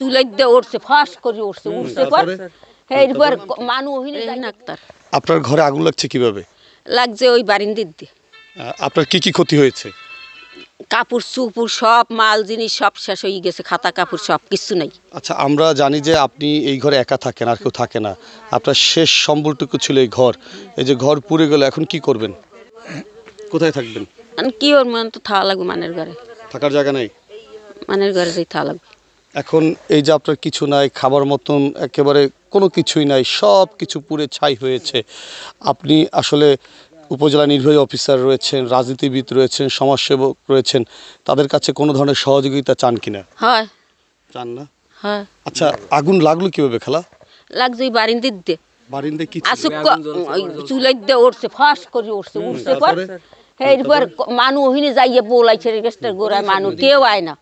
তুলে দিয়ে উঠছে ফাঁস করে উঠছে উঠছে পর? এইবার মানুষ ওহিনে আপনার ঘরে আগুন লাগছে কীভাবে? লাগছে ওই বারিন্দির দিয়ে আপনার কি কি ক্ষতি হয়েছে? কাপড় চুপুর সব মাল জিনিস সব শেষ হয়ে গেছে খাতা কাপড় সব কিছু নাই। আচ্ছা আমরা জানি যে আপনি এই ঘরে একা থাকেন আর কেউ থাকে না। আপনার শেষ সম্বলটুকু ছিল এই ঘর। এই যে ঘর পুড়ে গেল এখন কি করবেন? কোথায় থাকবেন? মানে কি ওর মন তো থাকা লাগবে মানের ঘরে। থাকার জায়গা নাই? মানের ঘরে যাই থাকা লাগবে। এখন এই যে আপনার কিছু নাই খাবার মতন একেবারে কোনো কিছুই নাই সব কিছু পুড়ে ছাই হয়েছে। আপনি আসলে উপজেলা নির্বাহী অফিসার রয়েছেন রাজনীতিবিদ রয়েছেন সমাজসেবক রয়েছেন তাদের কাছে কোনো ধরনের সহযোগিতা চান কিনা? হয়। চান না? হয়। আচ্ছা আগুন লাগল কীভাবে খেলা? লাগছে ওই বারিন্দির দিয়ে। বারিন্দে কি? আসুক ওই দিয়ে উঠছে ফাঁস করে উঠছে উঠছে পর? এইবার মানুষ ওহিনে যাইয়ে বলাইছে রেগেস্টার গোড়ায় মানুষ কেউ আয় না।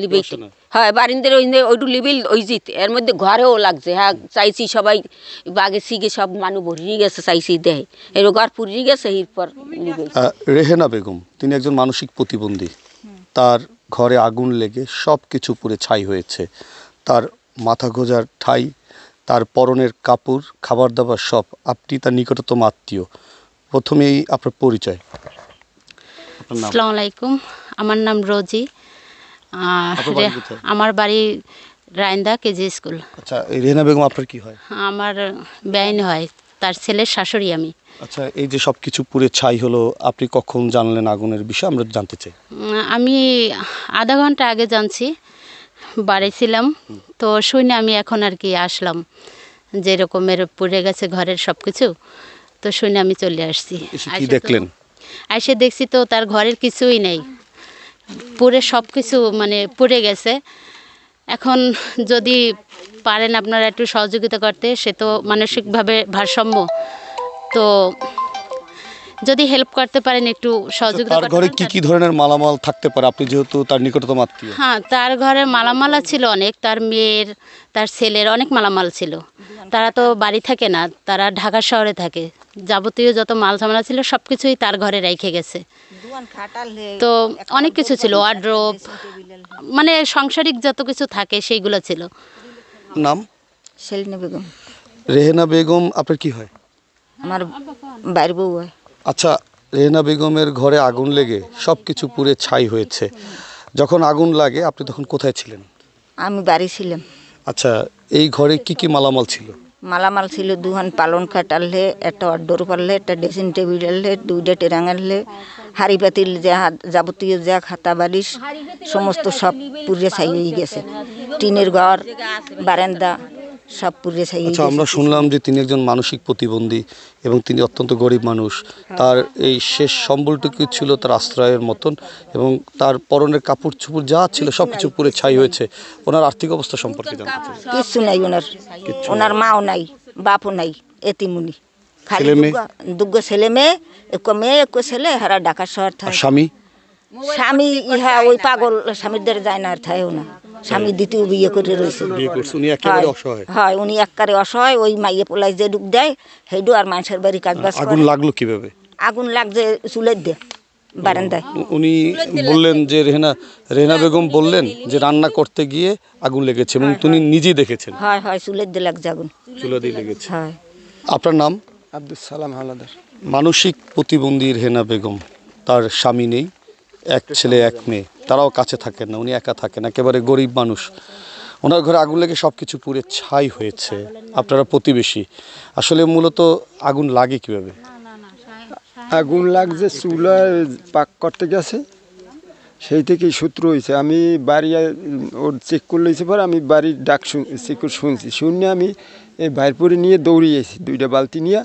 লিবেই। হ্যাঁ বারিন্দের ওই ওইটু লিবিল ওই জিত এর মধ্যে ঘরেও লাগছে হ্যাঁ চাইছি সবাই বাগে সিগে সব মানুষ ভরিয়ে গেছে চাইছি দেয়। এর ঘর পুরিয়ে গেছে এরপর রেহেনা বেগম তিনি একজন মানসিক প্রতিবন্ধী। তার ঘরে আগুন লেগে সব কিছু পুড়ে ছাই হয়েছে। তার মাথা গোজার ঠাই তার পরনের কাপড় খাবার দাবার সব আপনি তার নিকটতম আত্মীয়। প্রথমেই আপনার পরিচয়। আসসালামু আলাইকুম আমার নাম রোজি। আমার বাড়ি রায়ন্দা কেজি স্কুল। আচ্ছা বেগম আপনার কি হয়? আমার বেআইন হয়। তার ছেলের শাশুড়ি আমি। আচ্ছা এই যে সব কিছু পুড়ে ছাই হলো আপনি কখন জানলেন আগুনের বিষয়ে? আমরা জানতে চাই। আমি আধা ঘণ্টা আগে জানছি বাড়ি ছিলাম। তো শুনে আমি এখন আর কি আসলাম যে রকমের পুড়ে গেছে ঘরের সব কিছু তো শুনে আমি চলে আসছি। দেখলেন? এসে দেখছি তো তার ঘরের কিছুই নেই। পুরে সব কিছু মানে পুড়ে গেছে। এখন যদি পারেন আপনারা একটু সহযোগিতা করতে সে তো মানসিকভাবে ভারসাম্য। তো যদি হেল্প করতে পারেন একটু সহযোগিতা তার ঘরে কি কি ধরনের মালামাল থাকতে পারে? আপনি যেহেতু তার নিকটতম আত্মীয়। হ্যাঁ তার ঘরে মালামালা ছিল অনেক তার মেয়ের তার ছেলের অনেক মালামাল ছিল। তারা তো বাড়ি থাকে না তারা ঢাকা শহরে থাকে। যাবতীয় যত মাল সামানা ছিল সব কিছুই তার ঘরে রেখে গেছে। তো অনেক কিছু ছিল ওয়ার্ড্রোপ মানে সাংসারিক যত কিছু থাকে সেইগুলো ছিল। নাম? সেলিনা বেগম। রেহেনা বেগম আপনার কি হয়? আমার বাইর বউ হয়। আচ্ছা রেহেনা বেগমের ঘরে আগুন লেগে সব কিছু পুড়ে ছাই হয়েছে। যখন আগুন লাগে আপনি তখন কোথায় ছিলেন? আমি বাড়ি ছিলাম। আচ্ছা এই ঘরে কি কি মালামাল ছিল? মালামাল ছিল দুহান পালন খাট আনলে একটা অড্ডর পারলে একটা ড্রেসিং টেবিল আনলে দুইটা টেরাং আনলে হাড়ি পাতিল যা যাবতীয় যা খাতা বালিশ সমস্ত সব পুড়ে ছাই হয়ে গেছে। টিনের ঘর বারান্দা সব আচ্ছা আমরা শুনলাম যে তিনি একজন মানসিক প্রতিবন্ধী এবং তিনি অত্যন্ত গরিব মানুষ। তার এই শেষ সম্বলটুকু ছিল তার আশ্রয়ের মতন এবং তার পরনের কাপড় চুপড় যা ছিল সব কিছু পুড়ে ছাই হয়েছে। ওনার আর্থিক অবস্থা সম্পর্কে জানতে কিচ্ছু নাই ওনার। ওনার মাও নাই বাপও নাই এতিমুনি। খালি? দুগ্গা- ছেলে মেয়ে এক মেয়ে এক ছেলে হারা ঢাকা শহর থাকে স্বামী? স্বামী ইহা ওই পাগল স্বামীর দ্বারা যায় না আর থাকেও না। স্বামী দ্বিতীয় বিয়ে করে রয়েছে। উনি একেবারে হয়, অসহায়। উনি একবারে অসহায় ওই মাইয়ে পোলাই যে ডুব দেয় সেইডু আর মানুষের বাড়ি কাজ বাজ আগুন লাগল কীভাবে? আগুন লাগছে চুলের দিয়ে বারান্দায়। উনি বললেন যে রেহেনা রেহেনা বেগম বললেন যে রান্না করতে গিয়ে আগুন লেগেছে এবং তিনি নিজেই দেখেছেন। হয় হয় চুলের দিয়ে লাগছে আগুন। চুলা দিয়ে লেগেছে। হয়। আপনার নাম? আব্দুল সালাম হালাদার। মানসিক প্রতিবন্ধী রেহেনা বেগম তার স্বামী নেই। এক ছেলে, এক মেয়ে। তারাও কাছে থাকেন না, উনি একা থাকেন, একেবারে গরিব মানুষ। ওনার ঘরে আগুন লেগে সব কিছু পুড়ে ছাই হয়েছে, আপনারা প্রতিবেশী। আসলে মূলত আগুন লাগে কীভাবে? আগুন লাগছে, চুলা পাক করতে গেছে। সেই থেকেই সূত্র হয়েছে। আমি বাড়ি ওর চেক করে লইছে পর আমি বাড়ির ডাক চেক করে শুনছি। শুনে আমি এই বাইর পরে নিয়ে দৌড়িয়েছি দুইটা বালতি নিয়ে।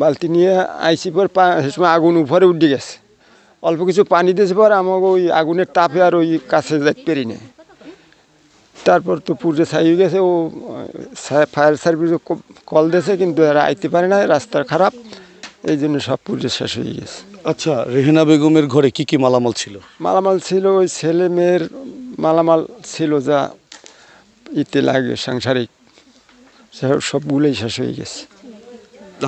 বালতি নিয়ে আইসি পর পা সময় আগুন উপরে উঠে গেছে। অল্প কিছু পানি দিয়েছে পর আমাকে ওই আগুনের তাপে আর ওই কাছে যাইতে পারি না তারপর তো পুজো ছাই হয়ে গেছে ও ফায়ার সার্ভিস কল দিয়েছে কিন্তু এরা আইতে পারে না রাস্তা খারাপ এই জন্য সব পুজো শেষ হয়ে গেছে। আচ্ছা রেহেনা বেগমের ঘরে কি কি মালামাল ছিল? মালামাল ছিল ওই ছেলে মেয়ের মালামাল ছিল যা ইতে লাগে সাংসারিক সবগুলোই শেষ হয়ে গেছে।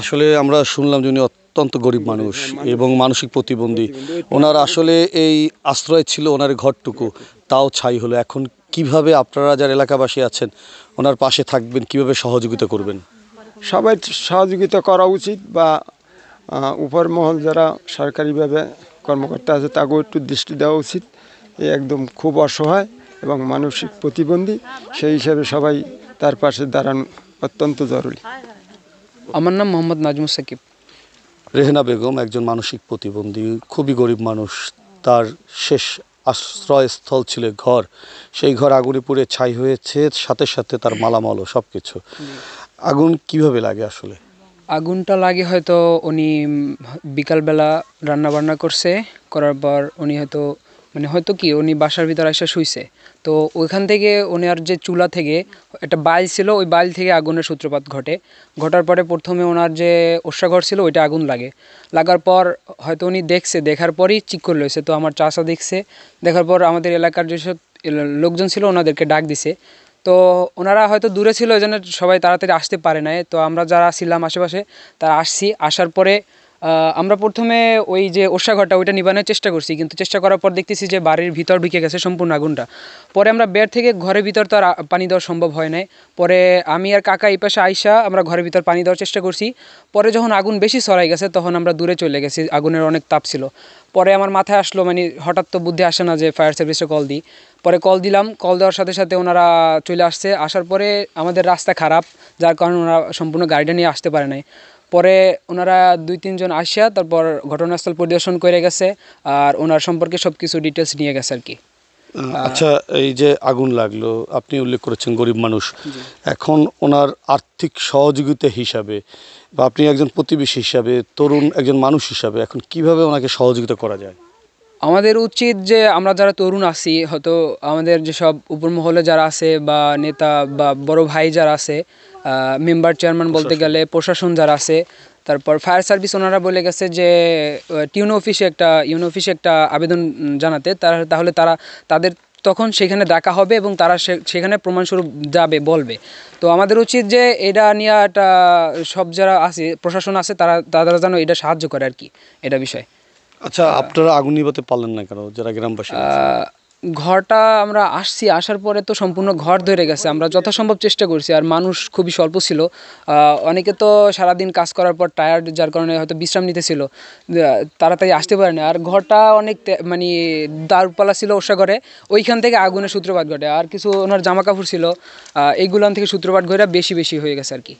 আসলে আমরা শুনলাম যে উনি অত্যন্ত গরিব মানুষ এবং মানসিক প্রতিবন্ধী। ওনার আসলে এই আশ্রয় ছিল ওনার ঘরটুকু তাও ছাই হলো। এখন কীভাবে আপনারা যারা এলাকাবাসী আছেন ওনার পাশে থাকবেন কীভাবে সহযোগিতা করবেন? সবাই সহযোগিতা করা উচিত বা উপর মহল যারা সরকারিভাবে কর্মকর্তা আছে তাকেও একটু দৃষ্টি দেওয়া উচিত। এ একদম খুব অসহায় এবং মানসিক প্রতিবন্ধী সেই হিসাবে সবাই তার পাশে দাঁড়ানো অত্যন্ত জরুরি। আমার নাম মোহাম্মদ নাজমুস সাকিব। রেহেনা বেগম একজন মানসিক প্রতিবন্ধী, খুবই গরিব মানুষ। তার শেষ আশ্রয়স্থল ছিল ঘর। সেই ঘর আগুনে পুড়ে ছাই হয়েছে, সাথে সাথে তার মালামালও সব কিছু আগুন কীভাবে লাগে আসলে? আগুনটা লাগে হয়তো উনি বিকালবেলা রান্না বান্না করছে, করার পর উনি হয়তো মানে হয়তো কি উনি বাসার ভিতরে এসে শুইছে। তো ওইখান থেকে ওনার যে চুলা থেকে একটা বাইল ছিল, ওই বাইল থেকে আগুনের সূত্রপাত ঘটে। ঘটার পরে প্রথমে ওনার যে ওষাঘর ছিল, ওইটা আগুন লাগে। লাগার পর হয়তো উনি দেখছে, দেখার পরই চিক করে লইছে। তো আমার চাষা দেখছে, দেখার পর আমাদের এলাকার যেসব লোকজন ছিল, ওনাদেরকে ডাক দিছে। তো ওনারা হয়তো দূরে ছিল, ওই জন্য সবাই তাড়াতাড়ি আসতে পারে নাই। তো আমরা যারা ছিলাম আশেপাশে, তারা আসছি। আসার পরে আমরা প্রথমে ওই যে ওষাঘরটা ওইটা নিবানোর চেষ্টা করছি, কিন্তু চেষ্টা করার পর দেখতেছি যে বাড়ির ভিতর ঢুকে গেছে সম্পূর্ণ আগুনটা। পরে আমরা বের থেকে ঘরের ভিতর তো আর পানি দেওয়া সম্ভব হয় নাই। পরে আমি আর কাকা এই পাশে আইসা আমরা ঘরের ভিতর পানি দেওয়ার চেষ্টা করছি। পরে যখন আগুন বেশি ছড়াই গেছে, তখন আমরা দূরে চলে গেছি, আগুনের অনেক তাপ ছিল। পরে আমার মাথায় আসলো মানে হঠাৎ তো বুদ্ধি আসে না যে ফায়ার সার্ভিসে কল দিই। পরে কল দিলাম, কল দেওয়ার সাথে সাথে ওনারা চলে আসছে। আসার পরে আমাদের রাস্তা খারাপ, যার কারণে ওনারা সম্পূর্ণ গাড়িটা নিয়ে আসতে পারে নাই। পরে ওনারা দুই তিনজন আসিয়া তারপর ঘটনাস্থল পরিদর্শন করে গেছে আর ওনার সম্পর্কে সব কিছু ডিটেলস নিয়ে গেছে আর কি। আচ্ছা এই যে আগুন লাগল আপনি উল্লেখ করেছেন গরিব মানুষ। এখন ওনার আর্থিক সহযোগিতা হিসাবে বা আপনি একজন প্রতিবেশী হিসাবে তরুণ একজন মানুষ হিসাবে এখন কীভাবে ওনাকে সহযোগিতা করা যায়? আমাদের উচিত যে আমরা যারা তরুণ আছি হয়তো আমাদের যেসব উপরমহলে যারা আছে বা নেতা বা বড় ভাই যারা আছে মেম্বার চেয়ারম্যান বলতে গেলে প্রশাসন যারা আছে তারপর ফায়ার সার্ভিস ওনারা বলে গেছে যে টিউন অফিসে একটা ইউনো অফিসে একটা আবেদন জানাতে তারা তাহলে তারা তাদের তখন সেখানে দেখা হবে এবং তারা সেখানে প্রমাণস্বরূপ যাবে বলবে। তো আমাদের উচিত যে এটা নিয়ে একটা সব যারা আছে প্রশাসন আছে তারা তারা যেন এটা সাহায্য করে আর কি এটা বিষয়। আচ্ছা আপনারা আগুন নিভাতে পারলেন না কেন যারা গ্রামবাসী ঘরটা আমরা আসছি, আসার পরে তো সম্পূর্ণ ঘর ধরে গেছে। আমরা যথাসম্ভব চেষ্টা করছি, আর মানুষ খুবই স্বল্প ছিল। অনেকে তো সারাদিন কাজ করার পর টায়ার্ড যার কারণে হয়তো বিশ্রাম নিতেছিল তাড়াতাড়ি আসতে পারেনি আর ঘরটা অনেক মানে দারুপালা ছিল ওষা ঘরে ওইখান থেকে আগুনের সূত্রপাত ঘটে। আর কিছু ওনার জামা কাপড় ছিল এইগুলান থেকে সূত্রপাত ঘটে বেশি বেশি হয়ে গেছে আর কি।